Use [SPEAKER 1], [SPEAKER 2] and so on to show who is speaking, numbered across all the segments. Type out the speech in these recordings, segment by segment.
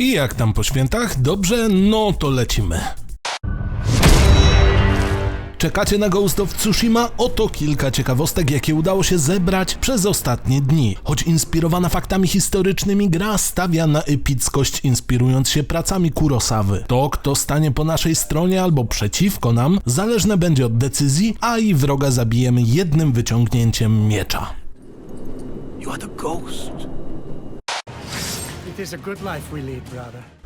[SPEAKER 1] I jak tam po świętach? Dobrze? No to lecimy. Czekacie na Ghost of Tsushima? Oto kilka ciekawostek, jakie udało się zebrać przez ostatnie dni. Choć inspirowana faktami historycznymi, gra stawia na epickość, inspirując się pracami Kurosawy. To, kto stanie po naszej stronie albo przeciwko nam, zależne będzie od decyzji, a i wroga zabijemy jednym wyciągnięciem miecza.
[SPEAKER 2] You are the ghost.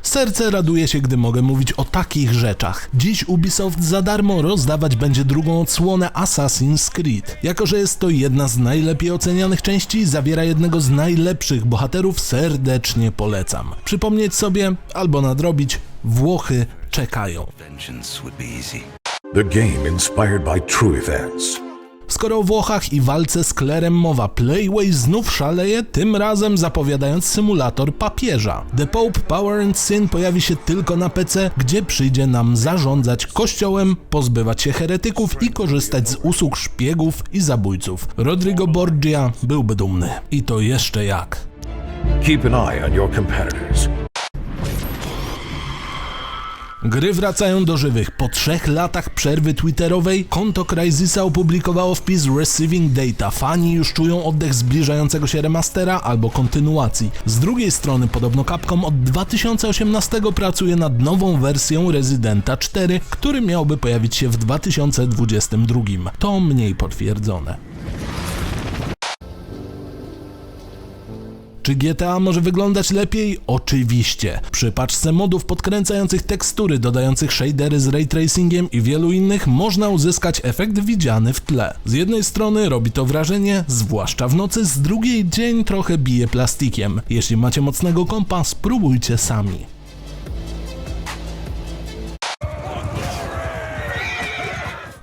[SPEAKER 1] Serce raduje się, gdy mogę mówić o takich rzeczach. Dziś Ubisoft za darmo rozdawać będzie drugą odsłonę Assassin's Creed. Jako, że jest to jedna z najlepiej ocenianych części, i zawiera jednego z najlepszych bohaterów, serdecznie polecam. Przypomnieć sobie albo nadrobić, Włochy czekają.
[SPEAKER 3] The game inspired by true events.
[SPEAKER 1] Skoro o Włochach i walce z klerem mowa, Playway znów szaleje, tym razem zapowiadając symulator papieża. The Pope Power and Sin pojawi się tylko na PC, gdzie przyjdzie nam zarządzać kościołem, pozbywać się heretyków i korzystać z usług szpiegów i zabójców. Rodrigo Borgia byłby dumny. I to jeszcze jak.
[SPEAKER 3] Keep an eye on your competitors.
[SPEAKER 1] Gry wracają do żywych. Po trzech latach przerwy twitterowej konto Crysisa opublikowało wpis Receiving Data. Fani już czują oddech zbliżającego się remastera albo kontynuacji. Z drugiej strony podobno Capcom od 2018 pracuje nad nową wersją Residenta 4, który miałby pojawić się w 2022. To mniej potwierdzone. Czy GTA może wyglądać lepiej? Oczywiście. Przy paczce modów podkręcających tekstury, dodających shadery z ray tracingiem i wielu innych można uzyskać efekt widziany w tle. Z jednej strony robi to wrażenie, zwłaszcza w nocy, z drugiej dzień trochę bije plastikiem. Jeśli macie mocnego kompa, spróbujcie sami.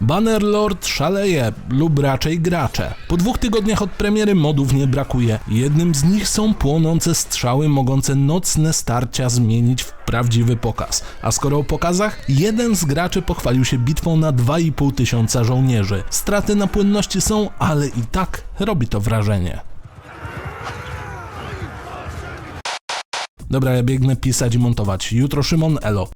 [SPEAKER 1] Bannerlord szaleje, lub raczej gracze. Po dwóch tygodniach od premiery modów nie brakuje. Jednym z nich są płonące strzały mogące nocne starcia zmienić w prawdziwy pokaz. A skoro o pokazach, jeden z graczy pochwalił się bitwą na 2,5 tysiąca żołnierzy. Straty na płynności są, ale i tak robi to wrażenie. Dobra, ja biegnę pisać i montować. Jutro Szymon, elo.